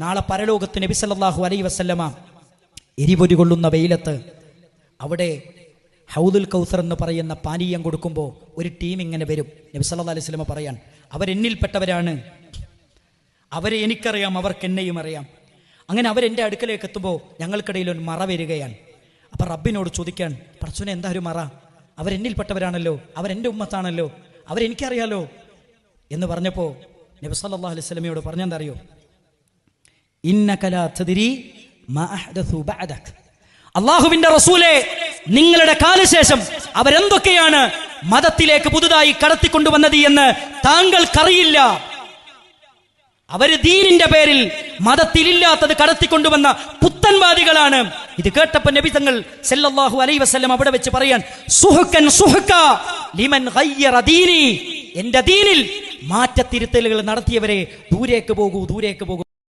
നാളെ പരലോകത്ത് നബി സല്ലാഹു അലൈ വസല്ലമ എരിപൊരി കൊള്ളുന്ന വെയിലത്ത് അവിടെ ഹൗദുൽ കൗസർ എന്ന് പറയുന്ന പാനീയം കൊടുക്കുമ്പോൾ ഒരു ടീം ഇങ്ങനെ വരും. നബി സല്ലല്ലാഹു അലൈഹി സ്വലമ പറയാൻ അവരെന്നിൽപ്പെട്ടവരാണ്? അവരെ എനിക്കറിയാം അവർക്ക് എന്നെയും അറിയാം. അങ്ങനെ അവരെന്റെ അടുക്കലേക്ക് എത്തുമ്പോൾ ഞങ്ങൾക്കിടയിൽ ഒരു മറ വരികയാണ്. അപ്പം റബ്ബിനോട് ചോദിക്കാൻ പടച്ചുനെ എന്താ ഒരു മറ? അവരെന്നിൽപ്പെട്ടവരാണല്ലോ അവരെന്റെ ഉമ്മത്താണല്ലോ അവരെനിക്കറിയാലോ? എന്ന് പറഞ്ഞപ്പോൾ നബി സല്ലാ അലൈഹി സ്വലമയോട് പറഞ്ഞെന്താ അള്ളാഹുവിന്റെ റസൂലെ നിങ്ങളുടെ കാലശേഷം അവരെന്തൊക്കെയാണ് മതത്തിലേക്ക് പുതുതായി കടത്തിക്കൊണ്ടുവന്നത് എന്ന് താങ്കൾക്കറിയില്ല. അവർ ദീനിന്റെ പേരിൽ മതത്തിലില്ലാത്തത് കടത്തിക്കൊണ്ടുവന്ന പുത്തൻവാദികളാണ്. ഇത് കേട്ടപ്പോ നബി തങ്ങൾ സല്ലല്ലാഹു അലൈഹി വസല്ലം അവിടെ വെച്ച് പറയാൻ സുഹുക്കൻ സുഹുക്ക ലിമൻ ദീനി. എന്റെ ദീനിൽ മാറ്റത്തിരുത്തലുകൾ നടത്തിയവരെ ദൂരേക്ക് പോകൂ ദൂരേക്ക് പോകൂ.